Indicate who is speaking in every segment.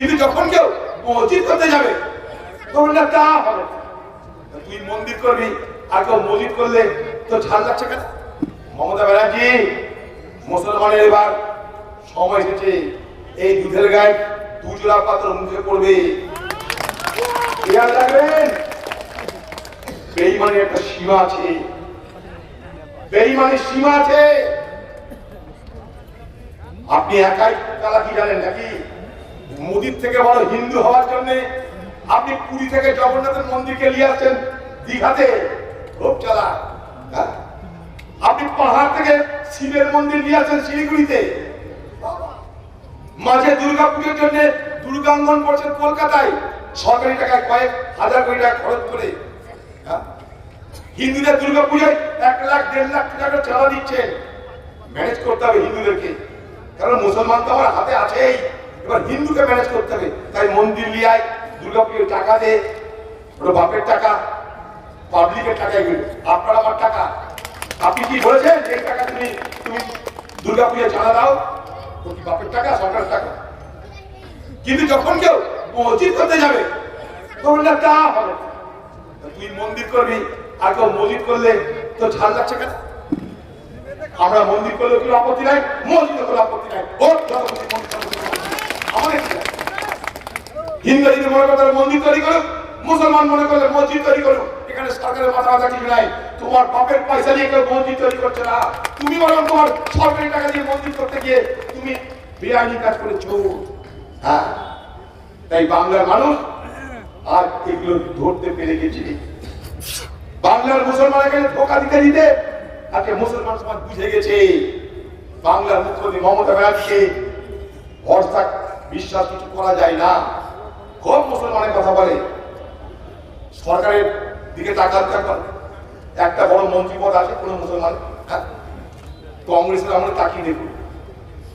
Speaker 1: কিন্তু যখন কেউ মসজিদ করতে যাবে, তখন তা হবে তুই মন্দির করবি, আর কেউ মসজিদ করলে তো ঝাল লাগছে কেন? মমতা ব্যানার্জি, মুসলমানের এবার সময় এসেছে, এই দুধের গায়ে দুজোড়া পাত্র মুখে পড়বে। রাখবেন, বেইমানের একটা সীমা আছে। বেইমানের সীমা আছে। আপনি একাই চালাকি জানেন নাকি? মোদির থেকে বড় হিন্দু হওয়ার জন্য আপনি পুরী থেকে জগন্নাথের মন্দিরকে নিয়ে আসছেন, দীঘাতে খুব চালা আপনি পাহাড় থেকে শিবের মন্দির নিয়ে আসছেন শিলিগুড়িতে। মাঝে দুর্গা পুজোর জন্য দুর্গাঙ্গন করছেন কলকাতায়। সরকারি টাকায় কয়েক হাজার কোটি টাকা খরচ করে হ্যাঁ? হিন্দুদের দুর্গা পূজায় এক লাখ, দেড় লাখ টাকা চাঁদা দিচ্ছেন। ম্যানেজ করতে হবে হিন্দুদেরকে। কারণ মুসলমান তো আমার হাতে আছেই। এবার হিন্দুকে ম্যানেজ করতে হবে। তাই মন্দির লিয়ায় দুর্গা পুজোর টাকা দে, ওটা বাপের টাকা পাবলিকের টাকা এগুলো আপনার আমার টাকা। আপনি কি বলেছেন এই টাকা তুমি তুমি দুর্গা পুজোয় চাঁদা দাও? কি বাপের টাকা, সরকারের টাকা? কিন্তু যখন কেউ মসজিদ করতে যাবে, তখন না তা হবে তুই মন্দির করবি, আর কেউ মসজিদ করলে তো ঝাল লাগছে কেন? আমরা মন্দির করলে কোনো আপত্তি নাই, মসজিদে কোনো আপত্তি নাই। ওর যত মন্দির করতে দিন। আমাদের কি আছে? হিন্দু যদি মনে করে মন্দির তৈরি করুক মুসলমান মনে করলে মসজিদ তৈরি করুক এখানে সরকারের মাথা মাথা কিছু নাই। তোমার বাপের পয়সা দিয়ে কেউ মসজিদ তৈরি করছে না। তুমি বরং তোমার সরকারি টাকা দিয়ে মসজিদ করতে গিয়ে তুমি বেআইনি কাজ করেছ। হ্যাঁ তাই বাংলার মানুষ আর এগুলো ধরতে পেরে গেছে। বাংলার মুসলমানকে ধোকা দিতে দিতে আজকে মুসলমান সমাজ বুঝে গেছে। বাংলার মুখ্যমন্ত্রী মমতা ব্যানার্জিকে ভরসা বিশ্বাস কিছু করা যায় না। খুব মুসলমানের কথা বলে। সরকারের দিকে তাকান তাকান একটা বড় মন্ত্রী পদ আছে, কোনো মুসলমান? কংগ্রেসের আমরা তাকিয়ে দেখুন।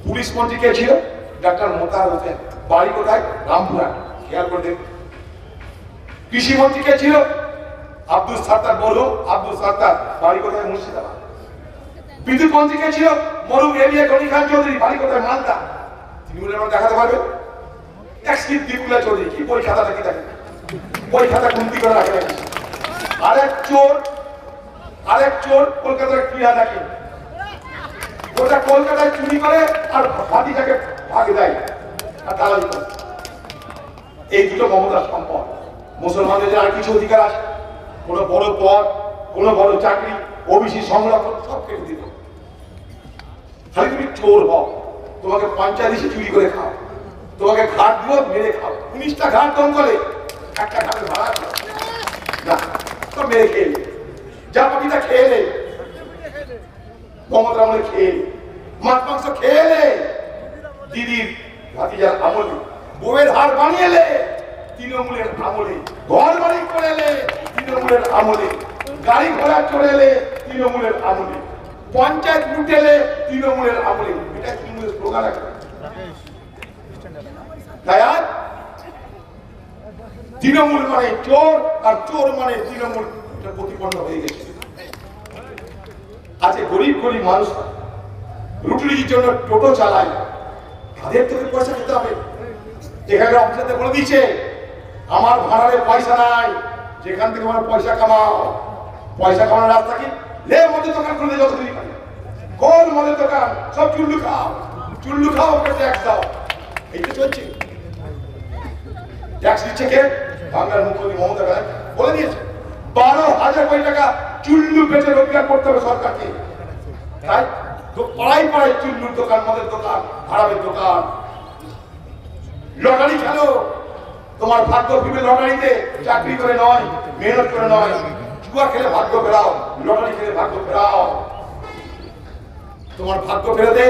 Speaker 1: পুলিশ মন্ত্রী কে ছিল? ডাক্তার মোতার হোসেন। বাড়ি কোথায়? রামপুরহাট খেয়াল করে দেখুন। কৃষি মন্ত্রী কে ছিল? আব্দুল সাত্তার বলুন আব্দুল সাত্তার বাড়ি কোথায়? মুর্শিদাবাদ। বিদ্যুৎ মন্ত্রী কে ছিল? মরুম এরিয়া গনি খান চৌধুরী। বাড়ি কোথায়? মালদা। তিনি বলে দেখাতে পারবে? একশিপ বিপুলা চৌধুরী কি বই খাতাটা কি দেখে। বই খাতা গুনতি করে রাখে নাকি আরেক চোর আরেক চোর কলকাতার ক্রিয়া দেখে। ওটা কলকাতায় চুরি করে আর ভাতিটাকে ভাগ দেয় আর করে এই দুটো মমতার সম্পদ। মুসলমানদের আর কিছু অধিকার আছে, কোনো বড় পদ, কোনো বড় চাকরি, ওবিসি সংরক্ষণ, সব কেটে দিল খালি তুমি চোর হও, তোমাকে পঞ্চায়েত চুরি করে খাও তোমাকে ঘাট দিব, মেরে খাও উনিশটা ঘাট করে, একটা ঘাটের ভাড়া তো মেরে খেয়ে। যা পাখিটা খেয়ে নে। মমতা আমলে খেয়ে মাছ, মাংস খেয়ে দিদির ভাতিজার আমলে বউয়ের হার বানিয়ে এলে তৃণমূলের আমলে ঘর বাড়ি করে এলে তৃণমূলের আমলে গাড়ি ঘোড়া চড়ে এলে তৃণমূলের আমলে পঞ্চায়েত লুটে এলে তৃণমূলের আমলে। এটা তৃণমূলের স্লোগান আছে? তাই তৃণমূল মানে চোর, আর চোর মানে তৃণমূল। প্রতিপন্ন হয়ে গেছে। আজকে গরিব গরিব মানুষ রুটি রুটির জন্য টোটো চালায়। তাদের তোকে পয়সা দিতে হবে। যেখানে অফিসারদের বলে দিচ্ছে আমার ভাড়ারে পয়সা নাই, যেখান থেকে আমার পয়সা কামাও। পয়সা কামানোর রাস্তা কি? লে মদের দোকান খুলে যত দিন কোন মদের দোকান, সব চুল্লু খাও। চুল্লু খাও, ওকে ট্যাক্স দাও। এই তো চলছে। ট্যাক্স দিচ্ছে কে বাংলার মুখ্যমন্ত্রী মমতা ব্যানার্জি বলে দিয়েছে, বারো হাজার কোটি টাকা চুল্লু বেচে রোজগার করতে হবে সরকারকে। তাই পাড়ায় পাড়ায় চুল্লুর দোকান, মদের দোকান হারাবের দোকান। লটারি খেলো। তোমার ভাগ্য ফিরবে লটারিতে চাকরি করে নয়, মেহনত করে নয়। জুয়া খেলে ভাগ্য ফেরাও, লটারি খেলে ভাগ্য ফেরাও। তোমার ভাগ্য ফেরাতে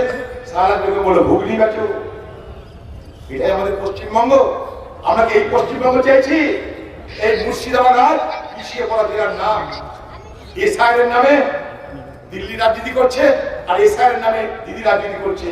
Speaker 1: সারা বলে হুগলি বেচো। এটাই আমাদের পশ্চিমবঙ্গ। আমরা কি এই পশ্চিমবঙ্গ চেয়েছি, এই মুর্শিদাবাদ আর পিছিয়ে পড়া জেলার নাম। এসআইয়ের নামে দিল্লি রাজনীতি করছে, আর এসআইয়ের নামে দিদি রাজনীতি করছে।